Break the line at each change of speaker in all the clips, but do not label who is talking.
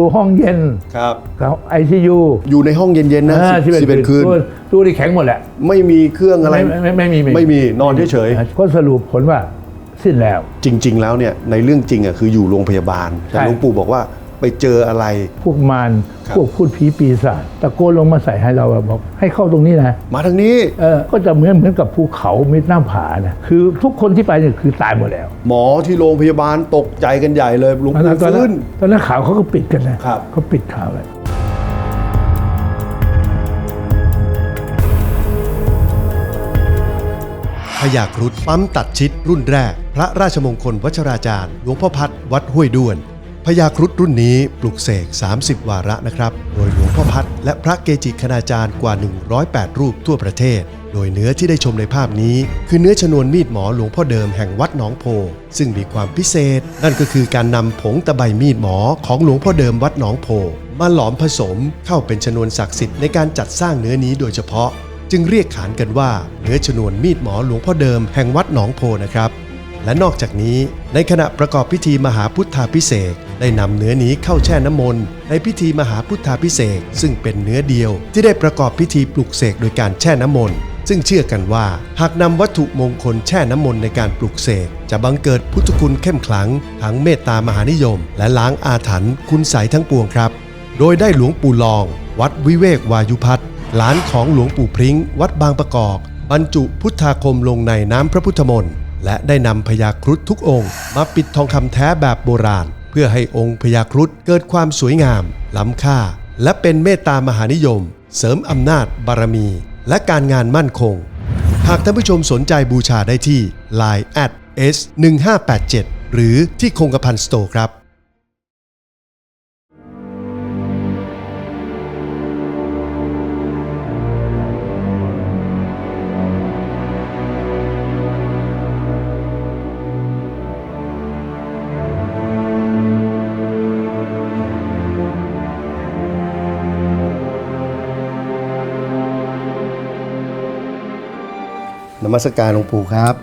อยู่ห้องเย็น
ครับ
กับไอซียู
อยู่ในห้องเย็นๆนะสิบสิบเอ็ดคืน
ตู้ที่แข็งหมดแหละ
ไม่มีเครื่องอะไร
ไม่ไม่ไม่มี
ไม่มีนอนเฉย
ก็สรุปผลว่าสิ้นแล้ว
ๆจริง ๆ แล้วเนี่ยในเรื่องจริงอะคืออยู่โรงพยาบาลแต่
ใช่
หลวงปู่บอกว่า ไปเจออะไร
พวกมาร
ครับ
พวกพูดผีปีศาจตะโกนลงมาใส่ให้เราอะบอก ให้เข้าตรงนี้นะ
มาทางนี้
เออก็จะเหมือนเหมือนกับภูเขาเม็ดหน้าผานะคือทุกคนที่ไปเนี่ยคือตายหมดแล้ว
หมอที่โรงพยาบาลตกใจกันใหญ่เลยหลวง
ตอน
ปู่
นั้นตอนนั้
ฟื้
น
น
ตอนนั้นข่าวเขาก็ปิดกันนะครับเขาปิดข่าวเลย
พยาครุฑปั๊มตัดชิดรุ่นแรก พระราชมงคลวัชราจารย์ หลวงพ่อพัดวัดห้วยด้วน พยาครุฑรุ่นนี้ปลุกเสก 30 วาระนะครับ โดยหลวงพ่อพัดและพระเกจิคณาจารย์กว่า 108 รูปทั่วประเทศ โดยเนื้อที่ได้ชมในภาพนี้ คือเนื้อชนวนมีดหมอหลวงพ่อเดิมแห่งวัดหนองโพ ซึ่งมีความพิเศษ นั่นก็คือการนำผงตะไบมีดหมอของหลวงพ่อเดิมวัดหนองโพ มาหลอมผสมเข้าเป็นชนวนศักดิ์สิทธิ์ในการจัดสร้างเนื้อนี้โดยเฉพาะ จึงเรียกขานกันว่าเนื้อชนวนมีดหมอหลวงพ่อเดิมแห่งวัดหนองโพนะครับและนอกจากนี้ในขณะประกอบพิธีมหาพุทธาพิเศษ ได้นำเนื้อนี้เข้าแช่น้ำมนต์ในพิธีมหาพุทธาพิเศษซึ่งเป็นเนื้อเดียว ที่ได้ประกอบพิธีปลุกเสกโดยการแช่น้ำมนต์ซึ่งเชื่อกันว่า หากนำวัตถุมงคลแช่น้ำมนต์ในการปลุกเสกจะบังเกิดพุทธคุณเข้มขลังทั้งเมตตามหานิยม และล้างอาถรรพ์คุณใสยทั้งปวงครับ โดยได้หลวงปู่ลอง วัดวิเวกวายุพัฒน์หลานของหลวงปู่พริ้ง วัดบางประกอบบรรจุพุทธาคมลงในน้ำพระพุทธมนต์และได้นำพญาครุฑทุกองค์ มาปิดทองคำแท้แบบโบราณ เพื่อให้องค์พญาครุฑเกิดความสวยงาม ล้ำค่า และเป็นเมตตามหานิยม เสริมอำนาจ บารมี และการงานมั่นคง หากท่านผู้ชมสนใจบูชาได้ที่ Line at s 1 5 8 7หรือที่คงกระพันสโตร์ครับ
มัสการหลวงปู่ครับ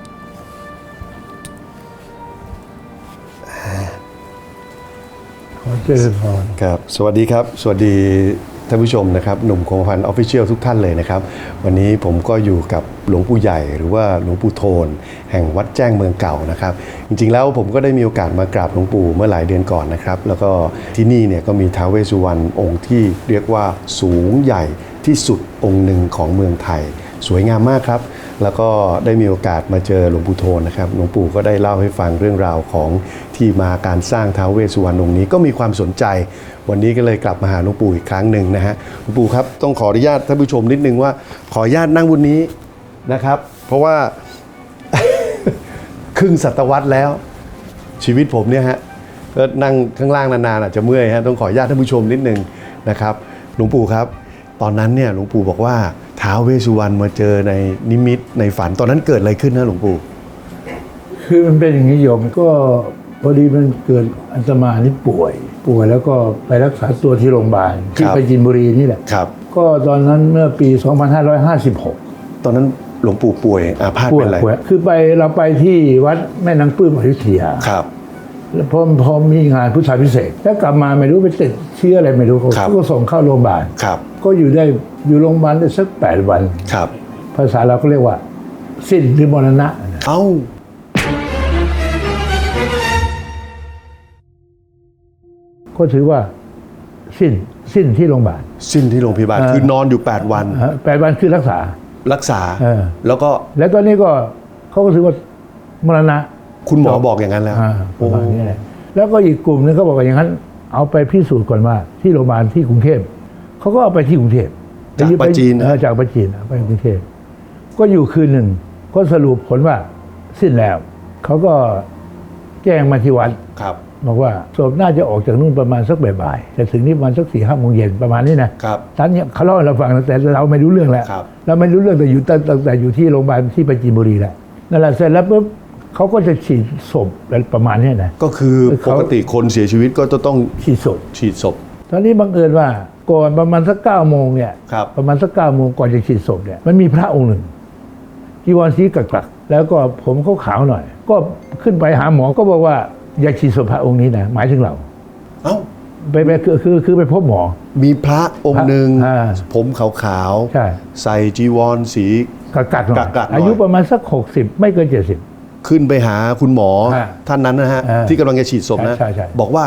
ขอเจริญพร
ครับ สวัสดีครับ สวัสดีท่านผู้ชมนะครับหนุ่มคงกระพันออฟฟิเชียลทุกท่านเลยนะครับ วันนี้ผมก็อยู่กับหลวงปู่ใหญ่หรือว่าหลวงปู่โทน แห่งวัดแจ้งเมืองเก่านะครับ จริงๆแล้วผมก็ได้มีโอกาสมากราบหลวงปู่เมื่อหลายเดือนก่อนนะครับ แล้วก็ที่นี่เนี่ยก็มีท้าวเวสสุวรรณองค์ที่เรียกว่าสูงใหญ่ที่สุดองค์หนึ่งของเมืองไทย สวยงามมากครับ แล้วก็ได้มีโอกาสมาเจอหลวงปู่โทนนะครับหลวงปู่ก็ได้เล่าให้ฟังเรื่องราวของที่มาการสร้างท้าวเวสสุวรรณองค์นี้ก็มีความสนใจ วันนี้ก็เลยกลับมาหาหลวงปู่อีกครั้งหนึ่งนะฮะหลวงปู่ครับต้องขออนุญาตท่านผู้ชมนิดนึงว่าขออนุญาตนั่งบนนี้นะครับ เพราะว่า ครึ่งศตวรรษแล้ว ชีวิตผมเนี่ยฮะก็นั่งข้างล่างนานๆอาจจะเมื่อยฮะต้องขออนุญาตท่านผู้ชมนิดนึงนะครับหลวงปู่ครับ ตอนนั้นเนี่ยหลวงปู่บอกว่า ท้าวเวสสุวรรณมาเจอในนิมิตในฝันตอนนั้นเกิดอะไรขึ้นนะหลวงปู่
คือมันเป็นอย่างนี้โยมก็พอดีมันเกิดอัตมานี่ป่วย ป่วยแล้วก็ไปรักษาตัวที่โรงพยาบาลที่
ครับ
ไปจินบุรีนี่แหละ
ครับ
ก็ตอนนั้นเมื่อปี 2556
ตอนนั้นหลวงปู่ป่วยอาพาธ
ป่ว
เป็
ย
นอะไร
ป่วยคือไปเราไปที่วัดแม่นางปลื้มอยุธยา
ครับ
แล้ว พอพอมีงานพุทธาพิเศษกแล้วกลับมาไม่รู้ไปติดเชื้ออะไรไม่รู้เขา
ครับ
ก็ส่งเข้าโรงพยาบาล
ครับ
ก็อยู่ได้อยู่โรงพยาบาลได้สักแปดวัน
ครับ
ภาษาเราก็เรียกว่า สิ้นหรือมรณะนะ
เอ้า
ก็ถือว่าสิ้นสิ้นที่โรงพยาบาล
สิ้นที่โรงพยาบาล
เออ
คือนอนอยู่ 8 วัน
ฮะแปดวันคือรักษา
รักษา
เออ
แล้วก็
แล้วตอนนี้ก็เขาก็ถือว่ามรณะ
คุณหมอบอกอย่างนั้นแล้ว
อ่าป
โอ้
ระมาณนี้แหละแล้วก็อีกกลุ่มหนึงเขาบอกว่าอย่างนั้น เอาไปพิสูจน์ก่อนว่าที่โรงพยาบาลที่กรุงเทพเขาก็เอาไปที่กรุงเทพ
จากปาจีน
เออจากปาจีนไปกรุงเทพก็อยู่คืนหนึ่งก็สรุปผลว่าสิ้นแล้วเขาก็แจ้งมาที่วัด
ครับ
บอกว่าศพน่าจะออกจากนู่นประมาณสักบ่ายๆแต่ถึงนี่ประมาณสักสี่ห้าโมงเย็นประมาณนี้นะครับท่านเนี่ยเขาเล่าให้เราฟังนะแต่เราไม่รู้เรื่องแล้ว
ครับ
เราไม่รู้เรื่องแต่อยู่ตั้งตั้งแต่อยู่ที่โรงพยาบาลที่ปราจีนบุรีแหละนั่นแหละเสร็จแล้วปุ๊บ เขาก็จะฉีดศพอะไรประมาณเนี้ยนะ
ก็คือ
เขา
ปกติคนเสียชีวิตก็จะต้อง
ฉีดศพ
ฉีดศพ
ตอนนี้บังเอิญว่าก่อนประมาณสักเก้าโมงเนี่ย
ครับ
ประมาณสักเก้าโมงก่อนจะฉีดศพเนี่ย มันมีพระองค์หนึ่งจีวรสีกักกักๆแล้วก็ผมเขาขาวๆหน่อย ก็ขึ้นไปหาหมอก็บอกว่าอย่าฉีดศพพระองค์นี้นะหมายถึงเรา
เอ้า
ไปไปคือคือคือไปพบหมอ
มีพระองค์หนึ่ง
อ่า
ผมขาว
ใช่
ๆใส่จีวรสี
กักกัดหน่อย
กักๆหน่อย
อายุประมาณสักหกสิบไม่เกินเจ็ดสิบ
ขึ้นไปหาคุณหมอ
อ่า
ท่านนั้นนะฮะ
อ่า
ที่กำลังจะฉีดศพนะ
ใช่ใช่ใช่
บอกว่า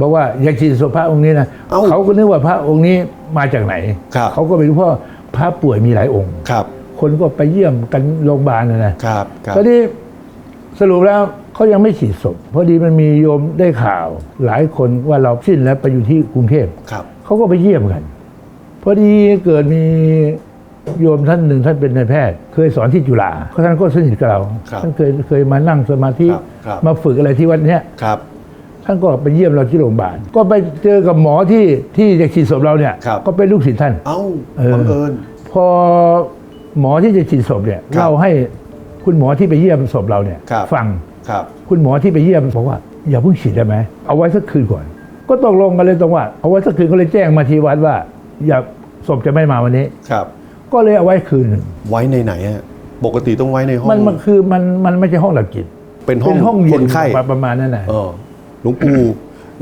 บอกว่าอยากฉีดศพพระองค์นี้นะ
เอ้า
เขาก็นึกว่าพระองค์นี้มาจากไหน
ครับ
เขาก็ไม่รู้เพราะพระป่วยมีหลายองค์
ครับ
คนก็ไปเยี่ยมกันโรงพยาบาลนะนะครับ
ครับ
ตอนนี้สรุปแล้วเขายังไม่ฉีดศพพอดีมันมีโยมได้ข่าว หลายคนว่าเราสิ้นแล้วไปอยู่ที่กรุงเทพ
ครับ
เขาก็ไปเยี่ยมกัน พอดีเกิดมี โยมท่านหนึ่งท่านเป็นนายแพทย์ เคยสอนที่จุฬาเพราะท่านก็สนิทกับเรา
ครับ
ท่านเคยเคยมานั่งสมาธิ
ครับครับ
มาฝึกอะไรที่วัดเนี้ย
ครับ
ท่านก็ไปเยี่ยมเราที่โรงพยาบาล ก็ไปเจอกับหมอที่ที่จะฉีดศพเราเนี่ย
ครับ
ก็เป็นลูกศิษย์ท่าน
เอ้า
เออ
บังเอิญ
พอหมอที่จะฉีดศพเนี่ย
ครับ
เราให้คุณหมอที่ไปเยี่ยมศพเราเนี่ย
ครับ
ฟัง
ครับ
คุณหมอที่ไปเยี่ยมบอกว่าอย่าเพิ่งฉีดได้ไหมเอาไว้สักคืนก่อน ก็ตกลงกันเลยตรงว่า เอาไว้สักคืนก็เลยแจ้งมาที่วัดว่า อย่าศพจะไม่มาวันนี้
ครับ
ก็เลยเอาไว้คืนหนึ่ง
ไว้ในไหนฮะปกติต้องไว้ในห้อง
มันมันคือมันมันไม่ใช่ห้องหลับจิต
เป็นห้อง
เป็นห้อง
ค
เย็น
นไข้
ประมาณนั้นนะ
เออหลวงปู่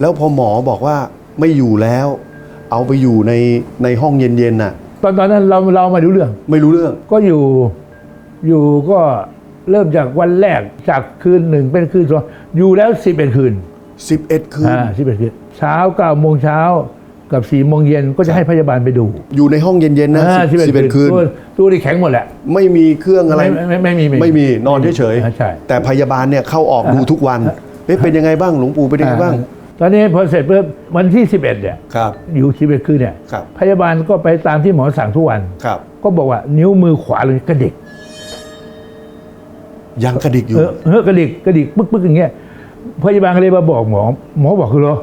แล้วพอหมอบอกว่าไม่อยู่แล้ว เอาไปอยู่ในในห้องเย็นๆน่ะ
ตอนตอนนั้นเราเราไม่รู้เรื่อง
ไม่รู้เรื่อง
ก็อยู่อยู่ก็เริ่มจากวันแรกจากคืนหนึ่งเป็นคืนสองอยู่แล้วสิบเอ็ดคืน
11คืน
อ่าสิบเอ็ดคืนเช้าเก้าโมงเช้า กับสี่โมงเย็นก็จะให้พยาบาลไปดู
อยู่ในห้องเย็นๆนะ
อ่า
สิบเอ็ดคืน
ตัวตัวที่แข็งหมดแหละ
ไม่มีเครื่องอะไร
ไม่ไม่ไม่มี
ไม่มีนอนเฉย
อ่าใช่
แต่พยาบาลเนี่ยเข้าออกดูทุกวันเอ๊ะเป็นยังไงบ้างหลวงปู่เป็นยังไงบ้าง
อ่ตอนนี้พอเสร็จปุ๊บวันที่สิบเอ็ดเนี่ย
ครับ
อยู่สิบเอ็ดคืนเนี่ย
ครับ
พยาบาลก็ไปตามที่หมอสั่งทุกวัน
ครับ
ก็บอกว่านิ้วมือขวาเลยกระดิก
ยังกระดิกอยู่
เออเออกระดิกกระดิกปึ๊กปึ๊กอย่างเงี้ยพยาบาลก็เลยมาบอกหมอ หมอบอกคือเหรอ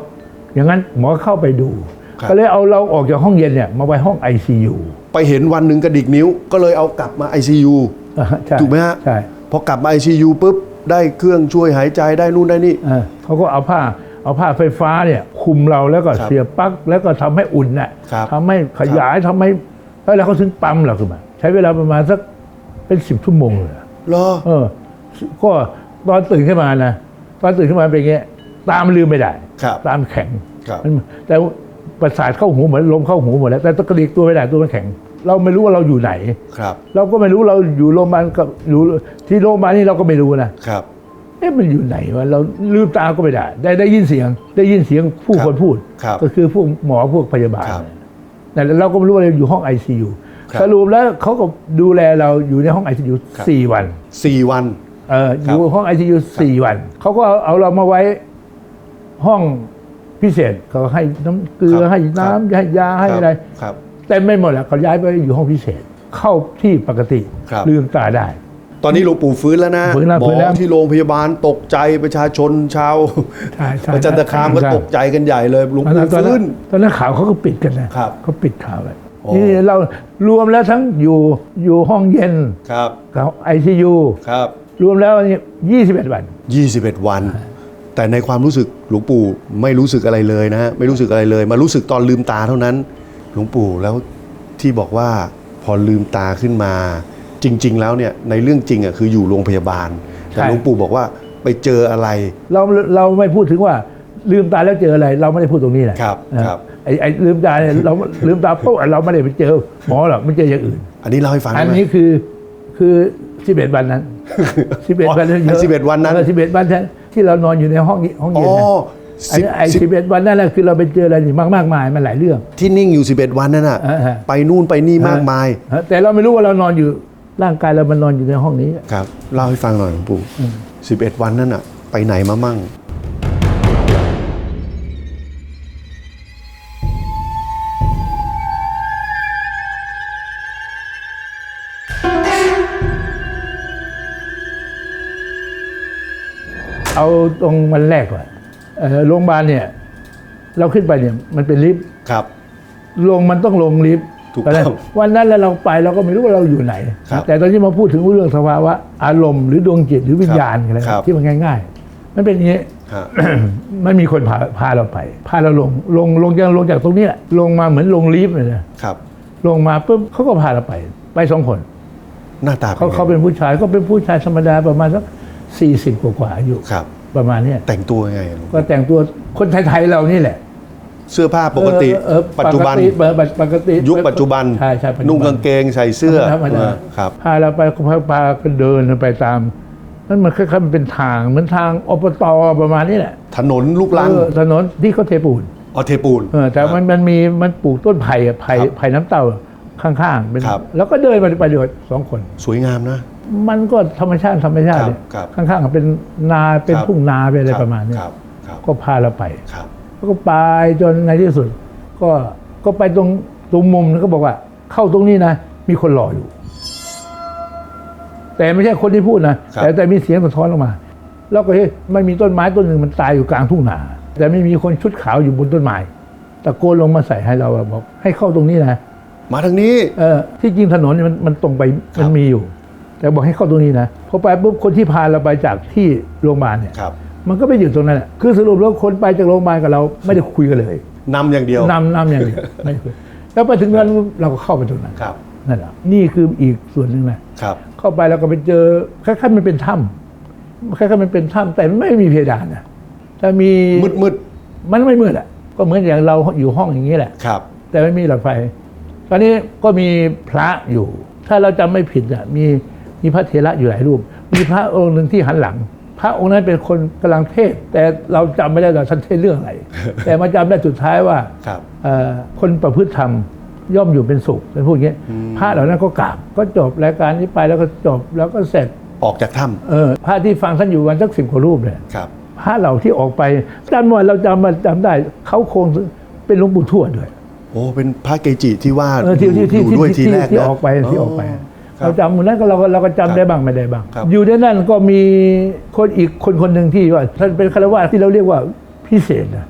อย่างนั้นหมอเข้าไปดู
ครับ
ก็เลยเอาเราออกจากห้องเย็นเนี่ยมาไว้ห้อง ICU
ไปเห็นวันหนึ่งกระดิกนิ้ว ก็เลยเอากลับมา ICU
อ่าใช่
ถูกไหมฮะ
ใช่
พอกลับมา ICU ปุ๊บได้เครื่องช่วยหายใจได้นู่นได้นี่
เออเขาก็เอาผ้าเอาผ้าไฟฟ้าเนี่ยคุมเราแล้วก็
ครับ
เสียบปลั๊กแล้วก็ทำให้อุ่นน่ะ
ครับ
ทำให้ขยายทำให้แล้วเขาถึงปั๊มเราขึ้นมา ใช้เวลาประมาณสักเป็นสิบชั่วโมงเลยอะ
เหรอ
เออ ก็ตอนตื่นขึ้นมานะตอนตื่นขึ้นมาเป็นอย่างเงี้ยตามลืมไม่ได้
ครับ
ตามแข็ง
ครับ
มันแต่ ประสาทเข้าหูเหมือนลมเข้าหูหมดแล้วแต่ต้องกระดิกตัวไม่ได้ตัวมันแข็ง เราไม่รู้ว่าเราอยู่ไหน
ครับ
เราก็ไม่รู้เราอยู่โรงพยาบาลกับอยู่ที่โรงพยาบาลนี่เราก็ไม่รู้นะครับ เอ๊ะมันอยู่ไหนวะเราลืมตาก็ไม่ได้ ได้ได้ยินเสียง ได้ยินเสียงผู้
ครับ
คนพูด
ครับ
ก็คือพวกหมอพวกพยาบาล
ครับ
แต่เราก็ไม่รู้ว่าเราอยู่ห้อง ICU
ครับ
สรุปแล้วเขาก็ดูแลเราอยู่ในห้อง ICU
ครับ
สี่วัน
สี่วัน
เอออ
ครับ
ยู่ห้อง ICU สี่วัน เขาก็เอาเอาเรามาไว้ห้อง พิเศษเขาให้น้ำเกลือให้น้ำให้ยาให้อะไร
ครับ
เต็มไม่หมดแล้วเขาย้ายไปอยู่ห้องพิเศษเข้าที่ปกติ
ครับ
ลืมตาได้
ตอนนี้หลวงปู่ฟื้นแล้วนะ
ฟื้นแล้ว
หม
ฟื้นแล้
อ
ว
ที่โรงพยาบาลตกใจประชาชนชาว
ใช่ใช่
ประจันตคามก็
ใช่
ตกใจกันใหญ่เลยหลวง
ตอน
ปู่
นั้นตอนนั้
ฟื้
น
น
ตอนนั้นข่าวเขาก็ปิดกันนะครับเขาปิดข่าวเลย
โอ้
นี่เรารวมแล้วทั้งอยู่อยู่ห้องเย็น
ครับ
กับไอซียู
ครับ
รวมแล้วยี่สิบเอ็ดวัน
21 วัน แต่ในความรู้สึกหลวงปู่ไม่รู้สึกอะไรเลยนะฮะไม่รู้สึกอะไรเลย มารู้สึกตอนลืมตาเท่านั้น หลวงปู่แล้วที่บอกว่าพอลืมตาขึ้นมา จริง ๆ แล้วเนี่ยในเรื่องจริงอะคืออยู่โรงพยาบาลแต่
ใช่
หลวงปู่บอกว่าไปเจออะไร
เราเราไม่พูดถึงว่าลืมตาแล้วเจออะไร เราไม่ได้พูดตรงนี้แหละ
ครับ
นะครับไอ้ไอ้ลืมตาเนี่ยเราลืมตาปุ๊บเราไม่ได้ไปเจอหมอหรอกไม่เจออย่างอื่น
อันนี้เล่าให้ฟัง
อัน
ได้ไหม
นี้คือคือสิบเอ็ดวันนั้นสิบเอ็ด
อ๋อ
วันนั้น
ไอ้11วันนั้น
สิบเอ็ดวันนั้น ที่เรานอนอยู่ในห้องห้อง
อ๋
เย็
อน
นะอัน
สิบ
นี้ไอ้
สิบ
สิบเอ็ดวันนั่นแหละคือเราไปเจออะไรนี่มากมากมายมันหลายเรื่อง
ที่นิ่งอยู่11วันนั่นน่ะ
อ่าฮะ
ไปนู่นไปนี่มากมาย
ฮะแต่เราไม่รู้ว่าเรานอนอยู่ร่างกายเรามันนอนอยู่ในห้องนี้
ครับเล่าให้ฟังหน่อยหลวงปู่11วันนั่นน่ะไปไหนมามั่ง
เอาตรงวันแรกก่อนเอ่อโรงพยาบาลเนี่ย เราขึ้นไปเนี่ยมันเป็นลิฟต์
ครับ
ลงมันต้องลงลิฟต์
ถูกต้อง
เพราะฉะนั้นวันนั้นแล้วเราไปเราก็ไม่รู้ว่าเราอยู่ไหน
ครับ
แต่ตอนนี้มาพูดถึงเรื่องสภาวะอารมณ์หรือดวงจิตหรือวิญญาณอะไร
ครับ
ที่มันง่าย ๆ มันเป็นอย่างนี้
ฮะ
มันมีคนพาพาเราไป พาเราลงลงลงจากลงจากตรงนี้แหละลงมาเหมือนลงลิฟต์เลยนะครับ ลงมาปุ๊บเขาก็พาเราไป ไปสองคน
หน้าตา
เขา
ไง
เขาเป็นผู้ชายก็เป็นผู้ชายธรรมดาประมาณสัก สี่สิบกว่าๆอายุ
ครับ
ประมาณเนี้ย
แต่งตัวยังไงหลวง
ก็แต่งตัวคนไทยๆเรานี่แหละ
เสื้อผ้าปกติ
เออเออ
ปัจจุบัน
ปกติเออปกติ
ยุคปัจจุบัน
ใช่ใช่ปัจจุบั
นุ่งกางเกงใส่เสื้อ
ธรรมดา
ครับ
พาเราไปก็พาพาก็เดินไปตามนั่นมันคล้ายๆมันเป็นทางเหมือนทางอบตประมาณนี้แหละ
ถนนลูกลัง
เออถนนที่เขาเทปูน
ออเทปูน
เออแต่มันมันมีมันปลูกต้นไผ่อะไผ่
ครับ
ไผ่น้ำเต่าข้างๆเป็น
ครับ
แล้วก็เดินไปไปเดียวสองคน
สวยงามนะ
มันก็ธรรมชาติธรรมชาติ
ครับ
เนี่ย
ครับ
ข้างๆเป็นนาเป็น
ครับ
ทุ่งนาเป็นอะไร
คบ
ประมาณเนี้ย
ครับครับ
ก็พาเราไป
ครับ
แล้วก็ไปจนในที่สุด ก็ก็ไปตรงตรงมุมแล้วก็บอกว่า เข้าตรงนี้นะ มีคนรออยู่ แต่ไม่ใช่คนที่พูดนะ
ครับ
แต่แต่มีเสียงสะท้อนออกมา แล้วก็เฮ้ยมันมีต้นไม้ต้นหนึ่งมันตายอยู่กลางทุ่งนา แต่ไม่มีคนชุดขาวอยู่บนต้นไม้ตะโกนลงมาใส่ให้เราอะบอก ให้เข้าตรงนี้นะ
มาทางนี้
เออที่จริงถนนเนี่ยมันมันตรงไป
ครับ
มันมีอยู่ แต่บอกให้เข้าตรงนี้นะพอไปปุ๊บคนที่พาเราไปจากที่โรงพยาบาลเนี่ย
ครับ
มันก็ไปอยู่ตรงนั้นแหละคือสรุปแล้วคนไปจากโรงพยาบาลกับเราไม่ได้คุยกันเลย
นำอย่างเดียว
นำนำอย่างเดียวไม่คุยแล้วไปถึงนั้นเราก็เข้าไปตรงนั้น
ครับ
นั่นแหละนี่คืออีกส่วนหนึ่งนะครับ เข้าไปแล้วก็ไปเจอคล้ายๆมันเป็นถ้ำคล้ายๆมันเป็นถ้ำแต่ไม่มีเพดานนะแต่มี
มืดมืด
มันไม่มืดอะก็เหมือนอย่างเราอยู่ห้องอย่างนี้แหละ
ครับ
แต่ไม่มีหลอดไฟตอนนี้ก็มีพระอยู่ ถ้าเราจำไม่ผิดอะมี มีพระเถระอยู่หลายรูป มีพระองค์หนึ่งที่หันหลัง พระองค์นั้นเป็นคนกำลังเทศน์แต่เราจำไม่ได้ว่าท่านเทศน์เรื่องอะไร แต่มาจำได้สุดท้ายว่า
ครับ
เอ่อคนประพฤติธรรมย่อมอยู่เป็นสุขเป็นพวกนี้พระเหล่านั้นก็กราบก็จบรายการนี้ไปแล้วก็จบแล้วก็เสร็จ
ออกจากถ้
เออพระที่ฟังท่านอยู่วันสักสิบกว่ารูปเนี่ยำ
ครับ
พระเหล่าที่ออกไปจำว่าเราจำมาจำได้เขาคงเป็นหลวงปู่ทวดด้วย
โอ้เป็นพระเกจิที่ว่า
เออที่ที่ที่
อยู่ด้วยทีแรก
ที่
นะ
ออกไปที่ออกไป
ครับ
เราจำหมดนั้นก็เราก็เราก็จำได้บ้างไม่ได้บ้าง
ครับ
อยู่ในนั้นก็มีคนอีกคนคนหนึ่งที่ว่าท่านเป็นคารวะที่เราเรียกว่าพิเศษนะ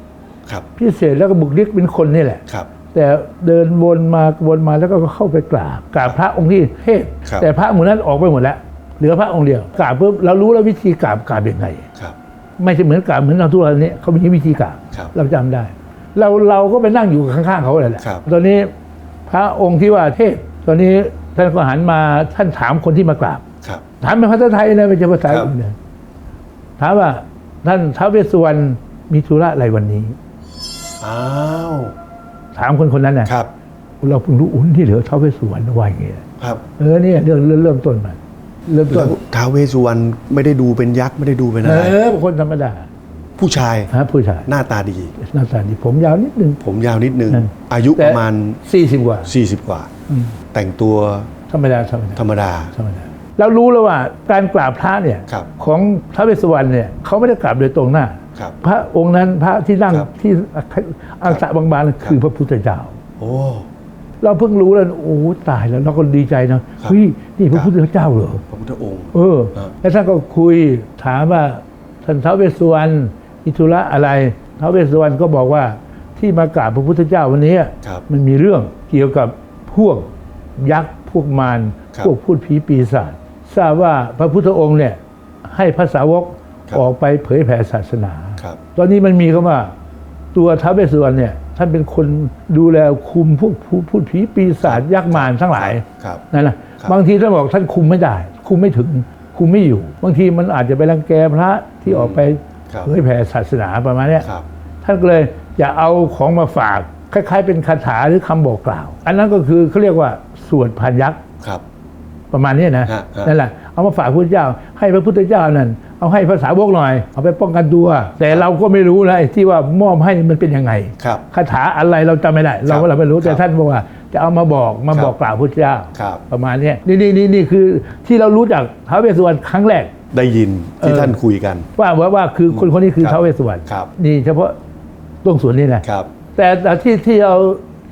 ครับพิเศษแล้วก็บุคลิกเป็นคนนี่แหละ
ครับ
แต่เดินวนมาวนมาแล้วก็เข้าไปกราบกราบพระองค์ที่เทศน์
ครับ
แต่พระหมู่นั้นออกไปหมดแล้วเหลือพระองค์เดียวกราบปุ๊บเรารู้แล้ววิธีกราบกราบยังไง
ครับ
ไม่ใช่เหมือนกราบเหมือนเราทุกวันนี้เขามีวิธีกราบ
ครับ
เราจำได้ เราเราก็ไปนั่งอยู่ข้างๆเขาเลยแหละ
ครับ
ตอนนี้พระองค์ที่ว่าเทศน์ตอนนี้ ท่านก็หันมาท่านถามคนที่มากราบ
ครับ
ถามเป็นภาษาไทยนะไม่ใช่ภาษา
ครับ
อื่นนะถามว่าท่านท้าวเวสสุวรรณมีธุระอะไรวันนี้
อ้าว
ถามคนคนนั้นนะครับ เราเพิ่งรู้อุ้นที่เหลือท้าวเวสสุวรรณว่าอย่างเงี้ย
ครับ
เออเนี่ยเรื่องเริ่มเริ่มต้นมาเริ่มต้
แล้
น
วท้าวเวสสุวรรณไม่ได้ดูเป็นยักษ์ไม่ได้ดูเป็น
เอ
อะไร
อคนธรรมดา
ผู้ชาย
ฮะผู้ชาย
หน้าตาดี
หน้าตาดีผมยาวนิดนึง
ผมยาวนิดนึง
นั่น
อายุประมาณ
สี่สิบกว่า
40 กว่า
อืม
แต่งตัว
ธรรมดาธรรมดา
ธรรมดา
ธรรมดาเรารู้แล้วว่าการกราบพระเนี่ย
ครับ
ของท้าวเวสสุวรรณเนี่ยเขาไม่ได้กราบโดยตรงหน้า
ครับ
พระองค์นั้นพระที่นั่ง
ครับ
ที่อังสะบางๆนั่นคือพระพุทธเจ้า
โอ้
เราเพิ่งรู้แล้วโอ้ตายแล้วเราก็ดีใจนะครับเฮ้ยนี่พระพุทธเจ้าเหรอ
พระพุทธองค์
เออ
ครับ
แล้วท่านก็คุยถามว่าท่านท้าวเวสสุวรรณ อิธุระอะไรท้าวเวสสุวรรณก็บอกว่าที่มากราบพระพุทธเจ้าวันนี้
ครับ
มันมีเรื่องเกี่ยวกับพวกยักษ์พวกมาร
ครับ
พวกพูดผีปีศาจทราบว่าพระพุทธองค์เนี่ยให้ภาษาวก
ครับ
ออกไปเผยแผ่ศาสนา
ครับ
ตอนนี้มันมีคำว่าตัวท้าวเวสสุวรรณเนี่ยท่านเป็นคนดูแลคุมพวกผู้พูดผีปีศาจยักษ์มารทั้งหลาย
ครับ
นั่นนะครับบางทีท่านบอกท่านคุมไม่ได้ คุมไม่ถึง คุมไม่อยู่ บางทีมันอาจจะไปรังแกพระที่ออกไป
ครับ
เผยแผ่ศาสนาประมาณเนี้ย
ครับ
ท่านก็เลยอย่าเอาของมาฝาก คล้ายๆ เป็นคาถาหรือคำบอกกล่าว อันนั้นก็คือเขาเรียกว่าสวดพันยักษ์
ครับ
ประมาณเนี้ยนะ
ฮะฮะ
นั่นแหละเอามาฝากพระพุทธเจ้า ให้พระพุทธเจ้านั่นเอาให้ภาษาวกหน่อย เอาไปป้องกันตัว แต่เราก็ไม่รู้นะไอ้ที่ว่ามอบให้มันเป็นยังไง
ครับ
คาถาอะไรเราจำไม่ได้ เราก็เราไม่รู้
ครับ
แต่ท่านบอกว่า จะเอามาบอกมา
ครับ
บอกกล่าวพุทธเจ้า
ครับ
ประมาณเนี้ยนี่นี่นี่นี่คือที่เรารู้จักท้าวเวสสุวรรณครั้งแรก
ได้ยินที่
เออ
ท่านคุยกัน
ว่าว่าว่าคือคนคนนี้คือ
ครับ
ท้าวเวสสุวรรณ
ครับ
นี่เฉพาะตรงส่วนนี้แหละ
ครับ
แต่แต่ที่ที่เรา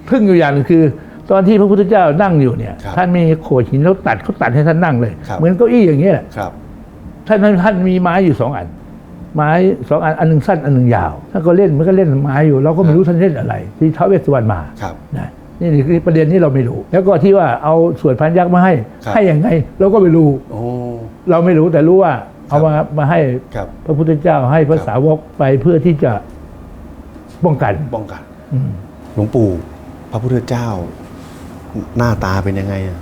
ทึ่งอยู่อย่างหนึงคือ ตอนที่พระพุทธเจ้านั่งอยู่เนี่ย
ครับ
ท่านมีโขดหินเขาตัดเขาตัดให้ท่านนั่งเลย
ครับ
เหมือนเก้าอี้อย่างเงี้ยแหละ
ครับ
ท่านท่านท่านมีไม้อยู่สองอัน ไม้สองอันอันหนึ่งสั้นอันหนึ่งยาวท่านก็เล่นมันก็เล่นไม้อยู่ เราก็ไม่รู้ท่านเล่นอะไร ที่ท้าวเวสสุวรรณมา
ครับ
นะนี่นี่คือประเด็นที่เราไม่รู้ แล้วก็ที่ว่าเอาสวดพันยักษ์มาให้
ครับ
ให้ยังไงเราก็ไม่รู้
โอ้
เราไม่รู้แต่รู้ว่า เอามามาให้
ครับ
พระพุทธเจ้าให้พระ
ครับ
สาวกไปเพื่อที่จะป้องกัน
ป้องกัน
อืม
หลวงปู่ พระพุทธเจ้า หน้าตาเป็นยังไงอะ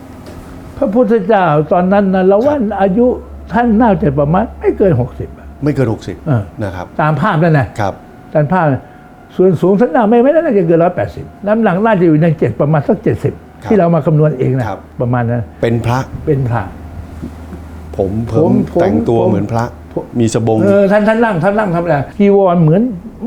พระพุทธเจ้าตอนนั้นนะเราว่าอายุท่านน่าจะประมาณไม่เกินหกสิบ
ไม่เกิน
เออ
60นะครับ
ตามภาพนั่นนะครับ ตามภาพส่วนสูงท่านหน้าไม่ไม่น่าจะเกินร้อยแปดสิบน้ำหนักน่าจะอยู่ในเจ็ดประมาณสักเจ็ดสิบ
ครับ
ที่เรามาคำนวณเองนะครับ ประมาณนั้น
เป็นพระ
เป็นพระ
ผมเพิ่
ผมมผม
แต่งตัว
ผม
เหมือนพระ มีสบง
เออท่านท่านนั่งท่านนั่งทำอะไรจีวรเหมือน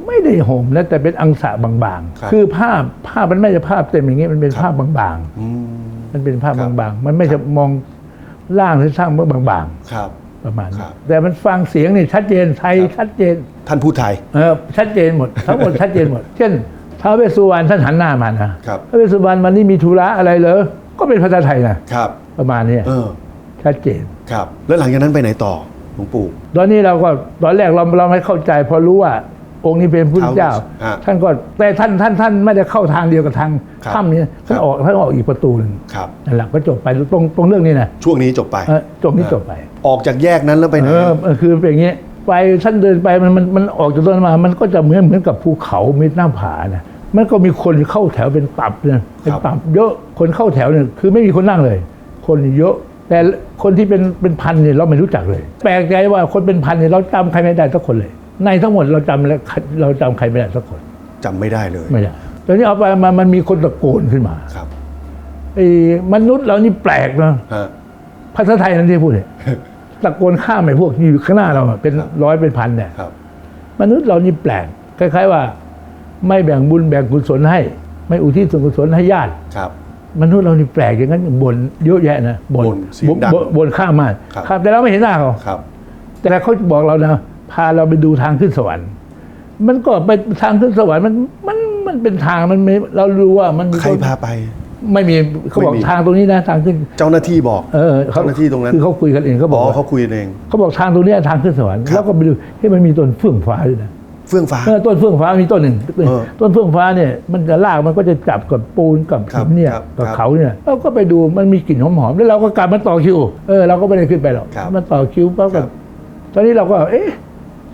ไม่ได้ห่มนะแต่เป็นอังสะบาง
ครับ
ๆคือผ้าผ้ามันไม่ใช่ผ้าเต็มอย่างงี้มันเป็นผ้าบาง
อืม
ๆ มันเป็นผ้า
ครับ
บางๆ มันไม่จะมองล่างหรือสร้างเมื่อบาง
ครับ
ๆ ประมาณ
ค
นี้
รับ
แต่มันฟังเสียงนี่ชัดเจนไทย
ครับ
ชัดเจน
ท่านผู้ไทย
เออชัดเจนหมดทั้งหมดชัดเจนหมด เช่นท้าวเวสสุวรรณท่านหันหน้ามานะครับ ท้าวเวสสุวรรณวันนี้มีธุระอะไรเหรอก็เป็นภาษาไทยนะครับ ประมาณนี้
เออ
ชัดเจน
ครับ แล้วหลังจากนั้นไปไหนต่อหลวงปู่
ตอนนี้เราก็ตอนแรกเราเราไม่เข้าใจพอรู้ว่า องค์นี้เป็นพระพุทธเจ้า
ฮะ
ท่านก็แต่ท่านท่านท่านไม่ได้เข้าทางเดียวกับทาง
ครับ
ถ้ำนี้ท่าน
ครับ
ออกท่านออกอีกประตูหนึ่ง
ครับ
นั่นแหละก็จบไปตรงตรงเรื่องนี้นะ
ช่วงนี้จบไป
เออตรงนี้จบไป
ออกจากแยกนั้นแล้วไปไหน
เออเออคือเป็นอย่างนี้ไปท่านเดินไปมันมันมันออกจากตรงนั้นมา มันก็จะเหมือนเหมือนกับภูเขามีหน้าผานะมันก็มีคนเข้าแถวเป็นตับเนี่ยเป็นตับเยอะคนเข้าแถวเนี่ยคือไม่มีคนนั่งเลย คนเยอะ แต่คนที่เป็นเป็นพันเนี่ยเราไม่รู้จักเลย แปลกใจว่าคนเป็นพันเนี่ยเราจำใครไม่ได้สักคนเลย ในทั้งหมดเราจำแล้วเราจำใครไม่ได้สักคน
จำไม่ได้เลย
ไม่ได้ตอนนี้เอาไปมามันมีคนตะโกนขึ้นมา
ครับ
ไอ้มนุษย์เรานี่แปลกนะ
ฮะ
ภาษาไทยนั่นที่พูดเนี่ยตะโกนข้ามไอ้พวกที่อยู่ข้างหน้าเราอะเป็น
ครับ
ร้อยเป็นพันเนี่ย
ครับ
มนุษย์เรานี่แปลกคล้าย ๆ ว่า ไม่แบ่งบุญแบ่งกุศลให้ ไม่อุทิศส่วนกุศลให้ญาติ
ครับ
มนุษย์เรานี่แปลกอย่างนั้นบ่นเยอะแยะนะบ่น
บ่นเสียงดัง
บ่นบ่นข้ามมาก
ครับ
ครับ แต่เราไม่เห็นหน้าเขา
ครับ
แต่เขาบอกเรานะพาเราไปดูทางขึ้นสวรรค์ มันก็ไปทางขึ้นสวรรค์มันมันมันเป็นทางมันไม่เรารู้ว่ามันมี
ใครพาไป
ไม่มีเขาบอก
ไม่มี
ทางตรงนี้นะทางขึ้น
เจ้าหน้าที่บอก
เออ
เจ้าหน้าที่ตรงนั้น
คือเขาคุยกันเองเขาบ
อ๋
อก
อ
ว่า
เขาคุยกันเอง
เขาบอกทางตรงเนี้ยทางขึ้นสวรรค์
ครับ
แล้วก็ไปดูที่มันมีต้นเฟื่องฟ้าด้วยนะ
เฟื่องฟ้า
เออต้นเฟื่องฟ้ามีต้นหนึ่ง
เออ
ต้นเฟื่องฟ้าเนี่ยมันจะลากมันก็จะจับกับปูนกับ
ครั
หิ
บ
นเนี่ย
ครับ
กับ
ครับ
เขาเนี่ยเราก็ไปดูมันมีกลิ่นหอมๆแล้วเราก็กลับมาต่อคิวเออเราก็ไม่ได้ขึ้นไปหรอก
ครับ
มันต่อคิวปั๊บ
ครั
กับบตอนนี้เราก็เอ๊ะ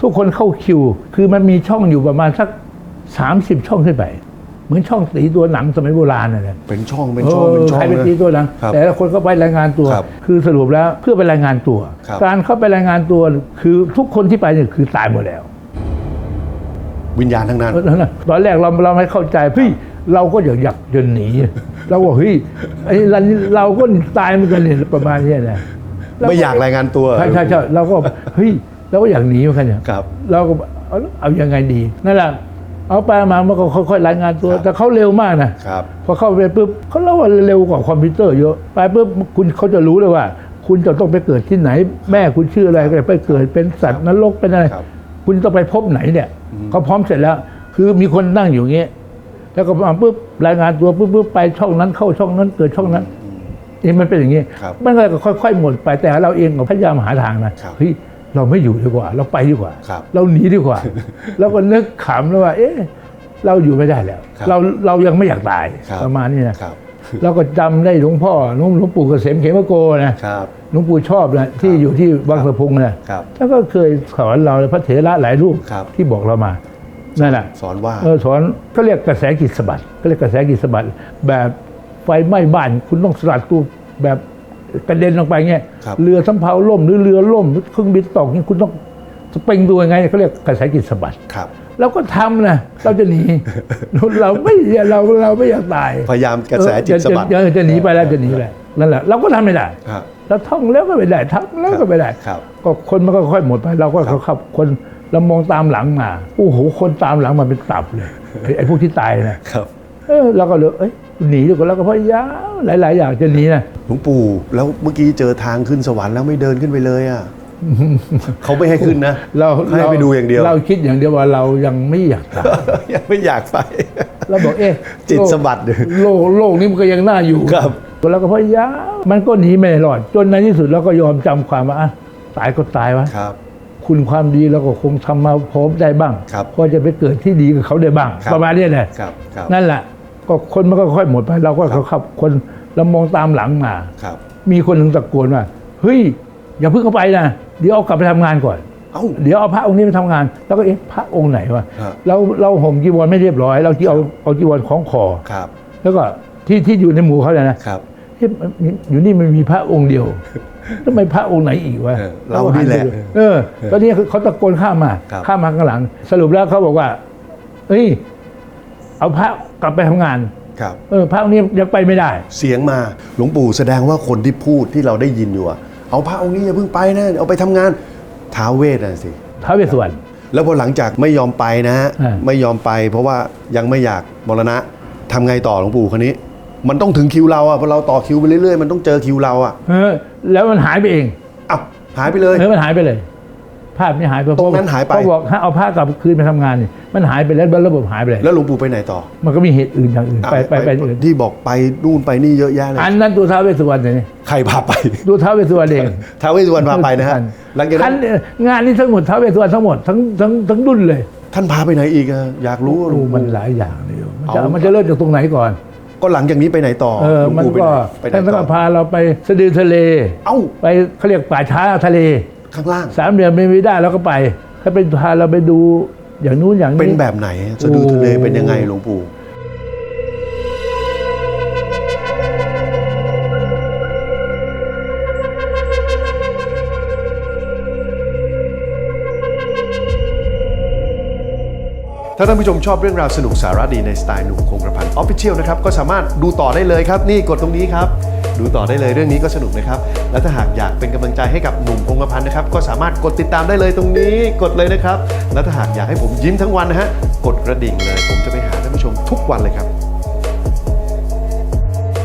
ทุกคนเข้าคิว คือมันมีช่องอยู่ประมาณสักสามสิบช่องขึ้นไปเหมือนช่องตีตัวหนังสมัยโบราณน่ะนะ
เป็นช่องเป็นช่องเป็นช่อง
ใครเป็น
นะ
ตีตัวหนัง
ครับ
แต่ละคนก็ไปรายงานตัว
ครับ
คือสรุปแล้วเพื่อไปรายงานตัว
ครับ
การเข้าไปรายงานตัวคือทุกคนที่ไปเนี่ยคือตายหมดแล้ว
วิญญาณทั้งนั้น
ตอนแรกเราเราไม่เข้าใจพี่เราก็อยากอยากจะหนีเราบอกเฮ้ยไอ้เราเราก็ตายเหมือนกันเนี่ยประมาณเนี้ยนะ
ไม่อยากรายงานตัว
ใช่ใช่ใช่เราก็เฮ้ยเราก็อยากหนีเหมือนกันเนี่ย
ครับ
เราก็เอาเอายังไงดีนั่นแหละเอาไปมามันก็ค่อยๆรายงานตัว
ครับ
แต่เขาเร็วมากนะครับพอเข้าไปปุ๊บเขาเล่าว่าเร็วกว่าคอมพิวเตอร์เยอะไปปุ๊บคุณเขาจะรู้เลยว่า คุณจะต้องไปเกิดที่ไหน แม่คุณชื่ออะไรก็ได้ไปเกิดเป็นสัตว์นรกเป็นอะไร
ครับ
คุณต้องไปพบไหนเนี่ยเขาพร้อมเสร็จแล้ว คือมีคนนั่งอยู่อย่างเงี้ยแล้วก็มาปุ๊บรายงานตัวปุ๊บปุ๊บไปช่องนั้นเข้าช่องนั้นเกิดช่องนั้นนี่มันเป็นอย่างงี้
ครับ
มันก็ค่อยๆหมดไปแต่เราเองก็พยายามหาทางนะครับเฮ้ยเราไม่อยู่ดีกว่า เราไปดีกว่า
ครับ
เราหนีดีกว่า แล้วก็นึกขำแล้วว่า เอ๊ะ เราอยู่ไม่ได้แล้ว
ครับ
เราเรายังไม่อยากตาย
ครับ
ประมาณนี้นะครับ เราก็จำได้หลวงพ่อหลวงหลวงปู่เกษมเขมโกนะครับหลวงปู่ชอบนะที่อยู่ที่วังสะพุงนะครับแล้วก็เคยสอนเราพระเถระหลายรูป
ครับ
ที่บอกเรามานั่นแหละ
สอนว่า
เออสอนก็เรียกกระแสกิจสะบัดก็เรียกกระแสกิจสะบัดแบบไฟไหม้บ้านคุณต้องสลัดตัวแบบกระเด็นลงไปเงี้ย
ครับ
เรือสำเภาล่มหรือเรือล่มหรือเครื่องบินตกเนี่ยคุณต้อง สปริงตัวยังไงเขาเรียกกระแสกิจสะบัด
ครับ
เราก็ทำนะเราจะหนีเราไม่เราเราไม่อยากตาย
พยายามกระแสจิตสะบัด
เออจะจะหนีไปแล้วจะหนีไปนั่นแหละเราก็ทำไม่ได้
ฮะ
เราท่องแล้วก็ไม่ได้ทำแล้วก็ไม่ได้
ครับ
ก็คนมันก็ค่อยหมดไป เราก็
ครับ
เขาคนเรามองตามหลังมาโอ้โหคนตามหลังมาเป็นตับเลยไอ้ไอ้พวกที่ตายนะครับเออเราก็เลยเอ้ยหนีดีกว่าเราก็พยายามหลาย ๆ อย่างจะหนีนะ
หลวงปู่แล้วเมื่อกี้เจอทางขึ้นสวรรค์แล้วไม่เดินขึ้นไปเลยอะ เขาไม่ให้ขึ้นนะ
เรา
ให้ไปดูอย่างเดียว
เราคิดอย่างเดียวว่าเรายังไม่อยากตาย
ยังไม่อยากไป
เราบอกเอ๊ะ
จิต
โลก
สะบัดอยู่
โลกโลกนี้มันก็ยังน่าอยู่
ครับ
เราก็พยายามมันก็หนีไม่รอด จนในที่สุดเราก็ยอมจำความว่าอะตายก็ตายวะ
ครับ
คุณความดีเราก็คงทำมาพร้อมได้บ้าง
ครับ
พอจะไปเกิดที่ดีกับเขาได้บ้าง
ครับ
ประมาณเนี้ยแหละ
ครับครับ
นั่นแหละก็คนมันก็ค่อยหมดไป เราก็เขาขับคนเรามองตามหลังมา
ครับ
มีคนหนึ่งตะโกนว่าเฮ้ย อย่าเพิ่งเข้าไปนะเดี๋ยวเอากลับไปทำงานก่อน
เอ้า
เดี๋ยวเอาพระองค์นี้ไปทำงาน แล้วก็เอ๊ะพระองค์ไหนวะ
ฮะ
เราเราห่มจีวรไม่เรียบร้อย เราที่เอาเอาจีวรของคอ
ครับ
แล้วก็ที่ที่อยู่ในหมู่เขาเนี่ยนะครับเฮ้ยมันอยู่นี่มันมีพระองค์เดียวทำไมพระองค์ไหนอีกวะ
เออเรานี่แหละ
ก็หัไปดูเออตอนนี้เขาตะโกนข้ามมา
ครับ
ข้ามมาข้างหลัง สรุปแล้วเขาบอกว่าเอ้ยเอาพระกลับไปทำงาน
ครับ
เออพระองค์นี้ยังไปไม่ได้
เสียงมาหลวงปู่แสดงว่าคนที่พูดที่เราได้ยินอยู่อะ เอาพระองค์นี้อย่าเพิ่งไปนะ เอาไปทำงานท้าวเวทน่ะสิ
ท้าวเวสสุวรรณ
แล้วพอหลังจากไม่ยอมไปนะฮะ
อ่า
ไม่ยอมไป เพราะว่ายังไม่อยากมรณะทำไงต่อหลวงปู่คนนี้ มันต้องถึงคิวเราอะพอเราต่อคิวไปเรื่อยๆ มันต้องเจอคิวเราอะ
เออแล้วมันหายไปเอง
อ้าวหายไปเลย
เออมันหายไปเลย ภาพนี้หายไป
ตรงนั้นหายไป
เขาบอกให้เอาผ้ากลับคืนไปทำงานนี่มันหายไปแล้วระบบหายไปเลย
แล้วหลวงปู่ไปไหนต่อ
มันก็มีเหตุอื่นอย่างอื่น
อะ
ไปไปไปอื่น
ที่บอกไปนู่นไปนี่เยอะแยะเลย
อันนั้นตัวท้าวเวสสุวรรณนี่
ใครพาไป
ดูท้าวเวสสุวรรณเอง
ท้าวเวสสุวรรณพาไปนะฮะหลังจาก
ท่
นั้น
งานนี้ทั้งหมดท้าวเวสสุวรรณทั้งหมดทั้งทั้งทั้งรุ่นเลย
ท่านพาไปไหนอีกอะอยากรู้ว่าหลวง
มัน
ปู่
หลายอย่างเลยมัน
เอา
จะมันจะเริ่มจากตรงไหนก่อน
ก็หลังจากนี้ไปไหนต่อ
เออ
หลวง
มัน
ปู่ไป
ก็
ไหนไปไหน
ท่าน
ต่
ก็
อ
พาเราไปสะดือทะเล
เอ้า
ไปเขาเรียกป่าช้าทะเล
ข้างล่าง
สามเหลี่ยมไม่ได้เราก็ไป ถ้าเป็นพาเราไปดูอย่างนู้นอย่างนี้
เป็นแบบไหนสะดือทะเล
โอ้
เป็นยังไงหลวงปู่ถ้าท่านผู้ชมชอบเรื่องราวสนุกสาระดีในสไตล์หนุ่มคงกระพันออฟฟิเชียลนะครับ ก็สามารถดูต่อได้เลยครับ นี่กดตรงนี้ครับ ดูต่อได้เลยเรื่องนี้ก็สนุกนะครับ และถ้าหากอยากเป็นกำลังใจให้กับหนุ่มพงกพันธ์นะครับ ก็สามารถกดติดตามได้เลยตรงนี้กดเลยนะครับ และถ้าหากอยากให้ผมยิ้มทั้งวันนะฮะกดกระดิ่งเลย ผมจะไปหาท่านผู้ชมทุกวันเลยครับ